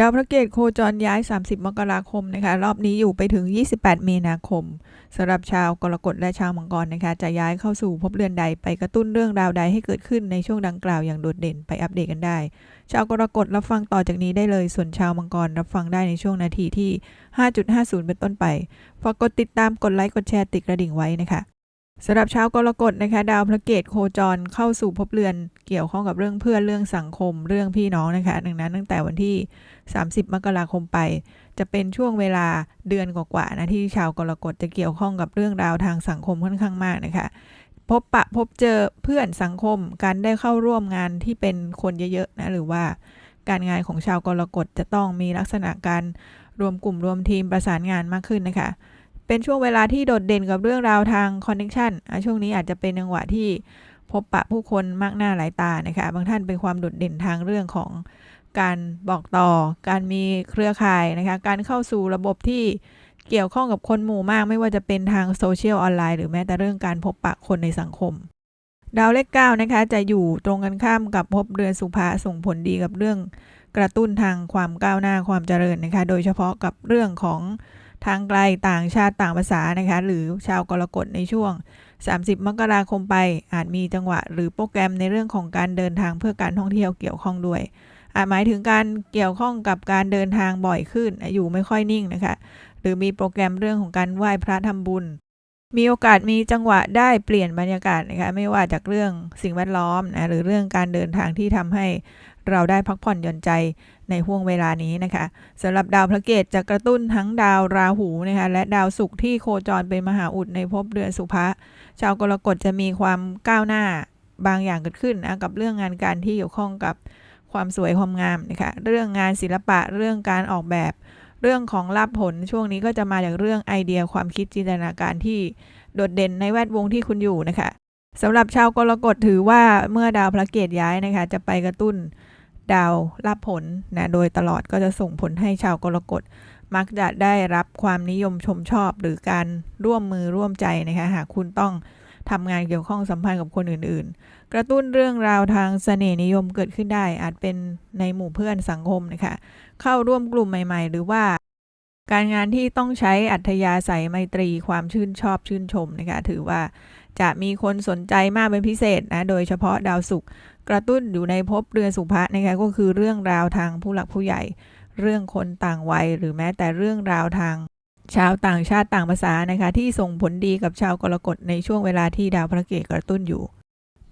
ดาวพระเกตโคจรย้าย 30 มกราคมนะคะ รอบนี้อยู่ไปถึง 28 มีนาคมสำหรับชาวกรกฎและชาวมังกรนะคะ จะย้ายเข้าสู่ภพเรือนใดไปกระตุ้นเรื่องราวใดให้เกิดขึ้นในช่วงดังกล่าวอย่างโดดเด่นไปอัปเดตกันได้ ชาวกรกฎรับฟังต่อจากนี้ได้เลย ส่วนชาวมังกรรับฟังได้ในช่วงนาทีที่ 5.50 เป็นต้นไปฝากกดติดตามกดไลค์กดแชร์ติดกระดิ่งไว้นะคะ สำหรับชาวกรกฎนะคะดาวพระเกตโคจรเข้าสู่ภพเรือนเกี่ยวข้องกับเรื่องเพื่อนเรื่องสังคมเรื่องพี่น้องนะคะ ดังนั้นตั้งแต่วันที่ 30 มกราคมไป จะเป็นช่วงเวลาเดือนกว่าๆนะที่ชาวกรกฎจะเกี่ยวข้องกับเรื่องราวทางสังคมค่อนข้างมากนะคะ พบปะพบเจอเพื่อนสังคมการได้เข้าร่วมงานที่เป็นคนเยอะๆนะหรือว่าการงานของชาวกรกฎจะต้องมีลักษณะการรวมกลุ่มรวมทีมประสานงานมากขึ้นนะคะ เป็นช่วงเวลาที่โดดเด่นกับเรื่องราวทางคอนเนคชันช่วงนี้อาจจะเป็นจังหวะที่พบปะผู้คนมากหน้าหลายตานะคะ บางท่านเป็นความโดดเด่นทางเรื่องของการบอกต่อ การมีเครือข่ายนะคะ การเข้าสู่ระบบที่เกี่ยวข้องกับคนหมู่มาก ไม่ว่าจะเป็นทางโซเชียลออนไลน์หรือแม้แต่เรื่องการพบปะคนในสังคม ดาวเลขเก้านะคะ จะอยู่ตรงกันข้ามกับภพเรือนสุภาส่งผลดีกับเรื่องกระตุ้นทางความก้าวหน้าความเจริญนะคะ โดยเฉพาะกับเรื่องของ ทางไกลต่างชาติต่างภาษานะคะหรือชาวกรกฎในช่วง 30 มกราคมไปอาจมีจังหวะ หรือโปรแกรมในเรื่องของการเดินทางเพื่อการท่องเที่ยวเกี่ยวข้องด้วย อาจหมายถึงการเกี่ยวข้องกับการเดินทางบ่อยขึ้นอยู่ไม่ค่อยนิ่งนะคะหรือมีโปรแกรมเรื่องของการไหว้พระทำบุญมีโอกาสมีจังหวะได้เปลี่ยนบรรยากาศนะคะไม่ว่าจากเรื่องสิ่งแวดล้อมนะหรือเรื่องการเดินทางที่ทำให้ เราได้พักผ่อนหย่อนใจในห่วงเวลานี้นะคะสำหรับดาวพระเกตจะกระตุ้นทั้งดาวราหูนะคะและดาวศุกร์ที่โคจรเป็นมหาอุดในภพเดือนสุภะชาวกรกฎจะมีความก้าวหน้าบางอย่างเกิดขึ้นนะกับเรื่องงานการที่เกี่ยวข้องกับความสวยความงามนะคะเรื่องงานศิลปะเรื่องการออกแบบ เรื่องของลาภผลช่วงนี้ก็จะมาจากเรื่องไอเดียความคิดจินตนาการที่โดดเด่นในแวดวงที่คุณอยู่นะคะสำหรับชาวกรกฎถือว่าเมื่อดาวพระเกตย้ายนะคะจะไปกระตุ้น ดาวรับผลนะโดยตลอดก็จะส่งผลให้ชาวกรกฎมักจะได้รับความนิยมชมชอบหรือการร่วมมือร่วมใจนะคะหากคุณต้องทำงานเกี่ยวข้องสัมพันธ์กับคนอื่นๆ กระตุ้นเรื่องราวทางเสน่ห์นิยมเกิดขึ้นได้ อาจเป็นในหมู่เพื่อนสังคมนะคะเข้าร่วมกลุ่มใหม่ ๆ หรือว่า การงานที่ต้องใช้อัธยาศัยไมตรีความชื่นชอบชื่นชมนะคะถือว่าจะมีคนสนใจมากเป็นพิเศษนะโดยเฉพาะดาวศุกร์ กระตุ้นอยู่ในภพเรือนสุภะนะคะก็คือเรื่องราวทางผู้หลักผู้ใหญ่ เรื่องคนต่างวัย หรือแม้แต่เรื่องราวทางชาวต่างชาติต่างภาษานะคะที่ส่งผลดีกับชาวกรกฎในช่วงเวลาที่ดาวพระเกตกระตุ้นอยู่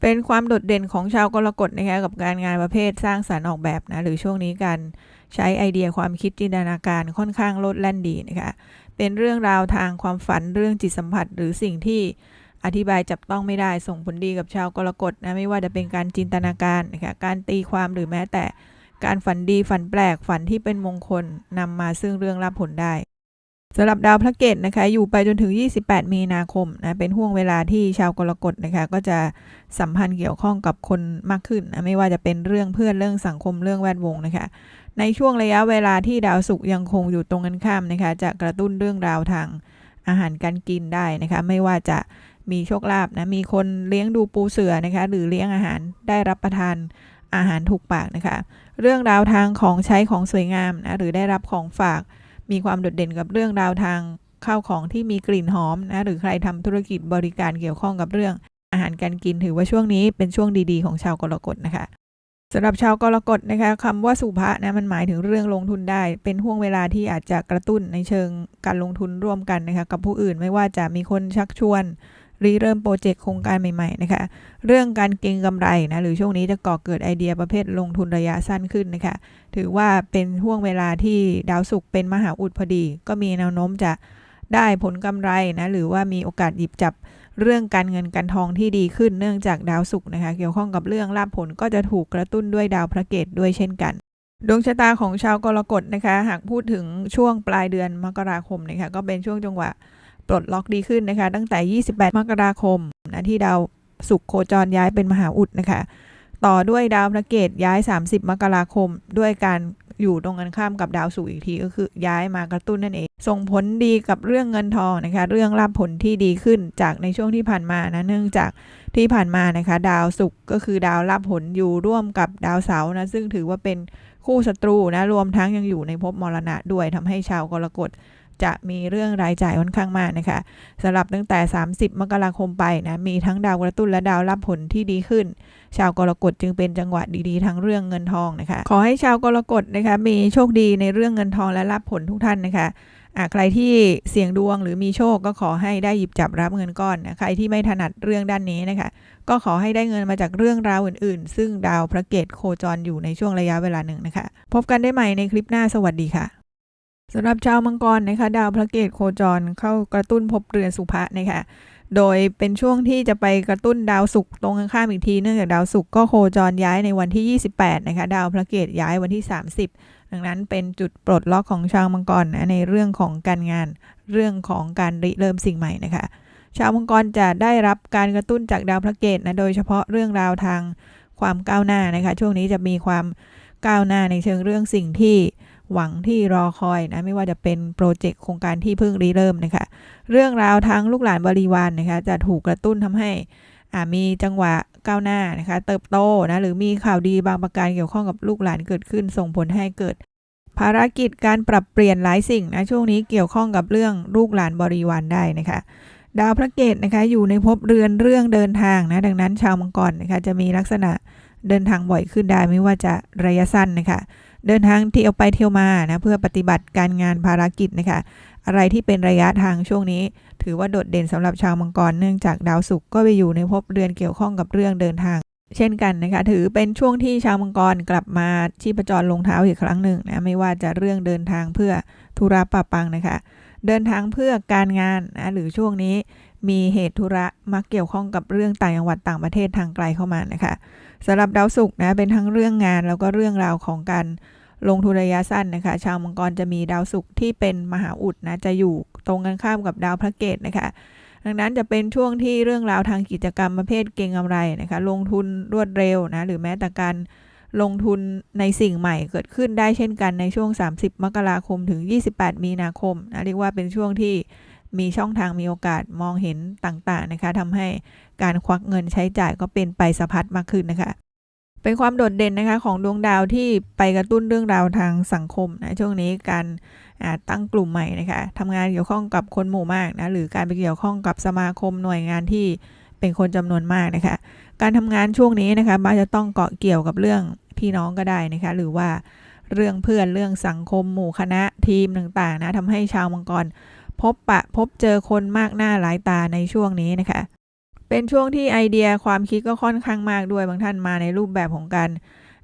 เป็นความโดดเด่นของชาวกรกฎนะคะกับการงานประเภทสร้างสารรค์ออกแบบนะหรือช่วงนี้การใช้ไอเดียความคิดจินตนาการค่อนข้างโลดแล่นดีนะคะเป็นเรื่องราวทางความฝันเรื่องจิตสัมผัส หรือสิ่งที่ อธิบายจับต้องไม่ได้ส่งผลดีกับชาวกรกฎนะไม่ว่าจะเป็นการจินตนาการนะคะการตีความหรือแม้แต่การฝันดีฝันแปลกฝันที่เป็นมงคลนำมาซึ่งเรื่องรับผลได้สำหรับดาวพระเกตนะคะอยู่ไปจนถึง 28 มีนาคมนะเป็นห่วงเวลาที่ชาวกรกฎนะคะก็จะสัมพันธ์เกี่ยวข้องกับคนมากขึ้นนะไม่ว่าจะเป็นเรื่องเพื่อนเรื่องสังคมเรื่องแวดวงนะคะ ในช่วงระยะเวลาที่ดาวศุกร์ยังคงอยู่ตรงกันข้ามนะคะจะกระตุ้นเรื่องราวทางอาหารการกินได้นะคะ ไม่ว่าจะ มีโชคลาภนะมีคนเลี้ยงดูปูเสือนะคะหรือเลี้ยงอาหารได้รับประทานอาหารถูกปากนะคะ เรื่องราวทางของใช้ของสวยงามนะหรือได้รับของฝาก มีความโดดเด่นกับเรื่องราวทางข้าวของที่มีกลิ่นหอมนะหรือใครทำธุรกิจบริการเกี่ยวข้องกับเรื่องอาหารการกินถือว่าช่วงนี้เป็นช่วงดีๆของชาวกรกฎนะคะสำหรับชาวกรกฎนะคะคำว่าสุภะนะมันหมายถึงเรื่องลงทุนได้ เป็นห่วงเวลาที่อาจจะกระตุ้นในเชิงการลงทุนร่วมกันนะคะกับผู้อื่นไม่ว่าจะมีคนชักชวน ริเริ่มโปรเจกต์โครงการใหม่ๆนะคะ เรื่องการเก็งกำไรนะหรือช่วงนี้จะก่อเกิดไอเดียประเภทลงทุนระยะสั้นขึ้นนะคะ ถือว่าเป็นห่วงเวลาที่ดาวศุกร์เป็นมหาอุดพอดี ก็มีแนวโน้มจะได้ผลกำไรนะหรือว่ามีโอกาสหยิบจับเรื่องการเงินการทองที่ดีขึ้นเนื่องจากดาวศุกร์นะคะ เกี่ยวข้องกับเรื่องลาภผลก็จะถูกกระตุ้นด้วยดาวพระเกตด้วยเช่นกันดวงชะตาของชาวกรกฎนะคะ หากพูดถึงช่วงปลายเดือนมกราคมนะคะก็เป็นช่วงจังหวะ ปลดล็อกดีขึ้นนะคะ ตั้งแต่ 28 มกราคมนะที่ดาวศุกโคจรย้ายเป็นมหาอุดนะคะ ต่อด้วยดาวพระเกตย้าย 30 มกราคม ด้วยการอยู่ตรงกันข้ามกับดาวศุกอีกทีก็คือย้ายมากระตุ้นนั่นเอง ส่งผลดีกับเรื่องเงินทองนะคะ เรื่องรับผลที่ดีขึ้นจากในช่วงที่ผ่านมานะเนื่องจากที่ผ่านมานะคะ ดาวศุกร์ก็คือดาวรับผลอยู่ร่วมกับดาวเสาร์นะซึ่งถือว่าเป็นคู่ศัตรูนะรวมทั้งยังอยู่ในภพมรณะด้วยทำให้ชาวกรกฎ จะมีเรื่องรายจ่ายค่อนข้างมากนะคะสำหรับตั้งแต่ 30 มกราคมไปนะมีทั้งดาวกระตุ้นและดาวรับผลที่ดีขึ้น ชาวกรกฎจึงเป็นจังหวะดีๆ ทั้งเรื่องเงินทองนะคะ ขอให้ชาวกรกฎนะคะมีโชคดีในเรื่องเงินทองและรับผลทุกท่านนะคะใครที่เสี่ยงดวงหรือมีโชคก็ขอให้ได้หยิบจับรับเงินก้อนนะใครที่ไม่ถนัดเรื่องด้านนี้นะคะ ก็ขอให้ได้เงินมาจากเรื่องราวอื่นๆ ซึ่งดาวพระเกตโคจรอยู่ในช่วงระยะเวลาหนึ่งนะคะ พบกันได้ใหม่ในคลิปหน้าสวัสดีค่ะ สำหรับชาวมังกรนะคะดาวพระเกตโคจรเข้ากระตุ้นภพเรือนสุภะนะคะโดยเป็นช่วงที่จะไปกระตุ้นดาวศุกร์ตรงข้ามอีกทีเนื่องจากดาวศุกร์ก็โคจรย้ายในวันที่ 28 นะคะ ดาวพระเกตย้ายวันที่ 30 ดังนั้นเป็นจุดปลดล็อกของชาวมังกรนะในเรื่องของการงานเรื่องของการริเริ่มสิ่งใหม่นะคะ ชาวมังกรจะได้รับการกระตุ้นจากดาวพระเกตนะโดยเฉพาะเรื่องราวทางความก้าวหน้านะคะ ช่วงนี้จะมีความก้าวหน้าในเชิงเรื่องสิ่งที่ หวังที่รอคอยนะไม่ว่าจะเป็นโปรเจกต์โครงการที่เพิ่งริเริ่มนะคะเรื่องราวทางลูกหลานบริวารนนะคะจะถูกกระตุ้นทำให้อ่ามีจังหวะก้าวหน้านะคะเติบโตนะหรือมีข่าวดีบางประการเกี่ยวข้องกับลูกหลานเกิดขึ้น ส่งผลให้เกิด ภารกิจการปรับเปลี่ยนหลายสิ่งนะช่วงนี้เกี่ยวข้องกับเรื่องลูกหลานบริวารได้นะคะดาวพระเกตนะคะอยู่ในภพเรือนเรื่องเดินทางนะดังนั้นชาวมังกรนะคะจะมีลักษณะเดินทางบ่อยขึ้นได้ไม่ว่าจะระยะสั้นนะคะ เดินทางเที่ยวไปเที่ยวมานะเพื่อปฏิบัติการงานภารกิจนะคะอะไรที่เป็นระยะทางช่วงนี้ ถือว่าโดดเด่นสำหรับชาวมังกรเนื่องจากดาวศุกร์ก็ไปอยู่ในภพเรือนเกี่ยวข้องกับเรื่องเดินทาง เช่นกันนะคะถือเป็นช่วงที่ชาวมังกรกลับมาชีพจรลงเท้าอีกครั้งหนึ่งนะไม่ว่าจะเรื่องเดินทางเพื่อธุระปะปังนะคะเดินทางเพื่อการงานนะหรือช่วงนี้มีเหตุธุระมักเกี่ยวข้องกับเรื่องต่างจังหวัดต่างประเทศทางไกลเข้ามานะคะสำหรับดาวศุกร์นะเป็นทั้งเรื่องงานแล้วก็เรื่องราวของการ ลงทุนระยะสั้นนะคะ ชาวมังกรจะมีดาวศุกร์ที่เป็นมหาอุดนะจะอยู่ตรงกันข้ามกับดาวพระเกตนะคะ ดังนั้นจะเป็นช่วงที่เรื่องราวทางกิจกรรมประเภทเก็งกำไรนะคะ ลงทุนรวดเร็วนะหรือแม้แต่การลงทุนในสิ่งใหม่เกิดขึ้นได้เช่นกันในช่วง 30 มกราคมถึง 28 มีนาคมนะเรียกว่าเป็นช่วงที่มีช่องทางมีโอกาสมองเห็นต่างๆนะคะทำให้การควักเงินใช้จ่ายก็เป็นไปสะพัดมากขึ้นนะคะ เป็นความโดดเด่นนะคะของดวงดาวที่ไปกระตุ้นเรื่องราวทางสังคมนะช่วงนี้การตั้งกลุ่มใหม่นะคะทำงานเกี่ยวข้องกับคนหมู่มากนะหรือการไปเกี่ยวข้องกับสมาคมหน่วยงานที่เป็นคนจำนวนมากนะคะการทำงานช่วงนี้นะคะมักจะต้องเกาะเกี่ยวกับเรื่องพี่น้องก็ได้นะคะหรือว่าเรื่องเพื่อนเรื่องสังคมหมู่คณะทีมต่างๆนะทำให้ชาวมังกรพบปะพบเจอคนมากหน้าหลายตาในช่วงนี้นะคะ เป็นช่วงที่ไอเดียความคิดก็ค่อนข้างมากด้วยบางท่านมาในรูปแบบของการ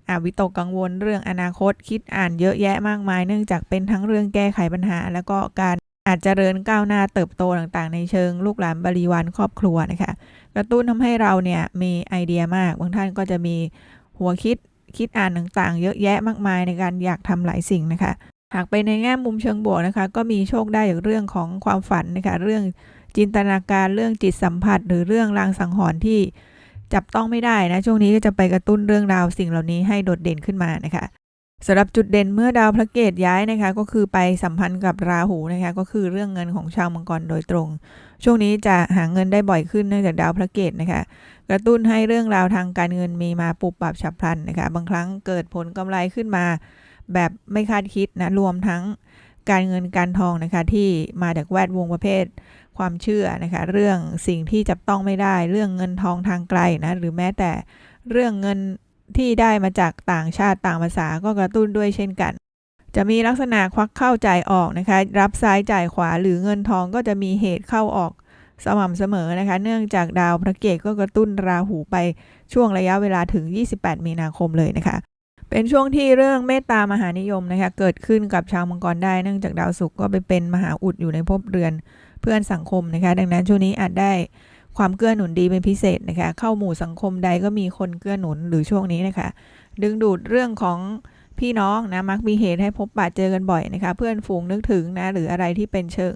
อาวิตกกังวลเรื่องอนาคตคิดอ่านเยอะแยะมากมาย เนื่องจากเป็นทั้งเรื่องแก้ไขปัญหา แล้วก็การอาจเจริญก้าวหน้าเติบโตต่างๆ ในเชิงลูกหลานบริวารครอบครัวนะคะกระตุ้นทำให้เราเนี่ยมีไอเดียมาก บางท่านก็จะมีหัวคิดคิดอ่านต่างๆ เยอะแยะมากมายในการอยากทำหลายสิ่งนะคะ หากไปในแง่มุมเชิงบวกนะคะ ก็มีโชคได้จากเรื่องของความฝันนะคะเรื่องจินตนาการเรื่องจิตสัมผัส หรือเรื่องรางสังหรณ์ที่จับต้องไม่ได้นะช่วงนี้ก็จะไปกระตุ้นเรื่องราวสิ่งเหล่านี้ให้โดดเด่นขึ้นมานะคะสำหรับจุดเด่นเมื่อดาวพระเกตย้ายนะคะ ก็คือไปสัมพันธ์กับราหูนะคะ ก็คือเรื่องเงินของชาวมังกรโดยตรง ช่วงนี้จะหาเงินได้บ่อยขึ้นเนื่องจากดาวพระเกตนะคะ กระตุ้นให้เรื่องราวทางการเงินมีมาปุบปับฉับพลันนะคะ บางครั้งเกิดผลกำไรขึ้นมา แบบไม่คาดคิดนะรวมทั้งการเงินการทองนะคะที่มาจากแวดวงประเภท ความเชื่อนะคะเรื่องสิ่งที่จับต้องไม่ได้เรื่องเงินทองทางไกลนะหรือแม้แต่เรื่องเงินที่ได้มาจากต่างชาติต่างภาษาก็กระตุ้นด้วยเช่นกัน จะมีลักษณะควักเข้าจ่ายออกนะคะรับซ้ายจ่ายขวาหรือเงินทองก็จะมีเหตุเข้าออกสม่ำเสมอนะคะ เนื่องจากดาวพระเกตก็กระตุ้นราหูไปช่วงระยะเวลาถึง 28 มีนาคมเลยนะคะ เป็นช่วงที่เรื่องเมตตามหานิยมนะคะเกิดขึ้นกับชาวมังกรได้เนื่องจากดาวศุกร์ก็ไปเป็นมหาอุดอยู่ในภพเรือนเพื่อนสังคมนะคะดังนั้นช่วงนี้อาจได้ความเกื้อหนุนดีเป็นพิเศษนะคะเข้าหมู่สังคมใดก็มีคนเกื้อหนุนหรือช่วงนี้นะคะ ดึงดูดเรื่องของพี่น้องนะมักมีเหตุให้พบปะเจอกันบ่อยนะคะเพื่อนฝูงนึกถึงนะหรืออะไรที่เป็นเชิง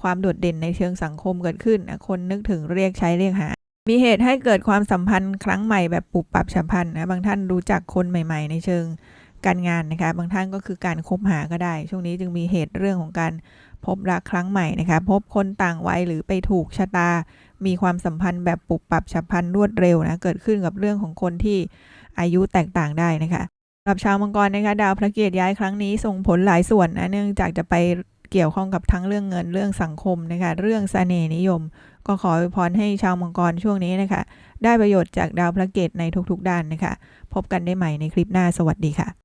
ความโดดเด่นในเชิงสังคมเกิดขึ้นนะคนนึกถึงเรียกใช้เรียกหา มีเหตุให้เกิดความสัมพันธ์ครั้งใหม่แบบปุบปับฉับพลันนะบางท่านรู้จักคนใหม่ ๆ ในเชิงการงานนะคะ บางท่านก็คือการคบหาก็ได้ ช่วงนี้จึงมีเหตุเรื่องของการพบรักครั้งใหม่นะคะ พบคนต่างวัยหรือไปถูกชะตา มีความสัมพันธ์แบบปุบปับฉับพลันรวดเร็วนะ เกิดขึ้นกับเรื่องของคนที่อายุแตกต่างได้นะคะสำหรับชาวมังกรนะคะดาวพระเกียรติย้ายครั้งนี้ส่งผลหลายส่วนนะเนื่องจากจะไปเกี่ยวข้องกับทั้งเรื่องเงินเรื่องสังคมนะคะเรื่องเสน่ห์นิยม ก็ขออวยพรให้ชาวมังกรช่วงนี้นะคะ ได้ประโยชน์จากดาวพระเกตในทุกๆด้านนะคะ พบกันได้ใหม่ในคลิปหน้าสวัสดีค่ะ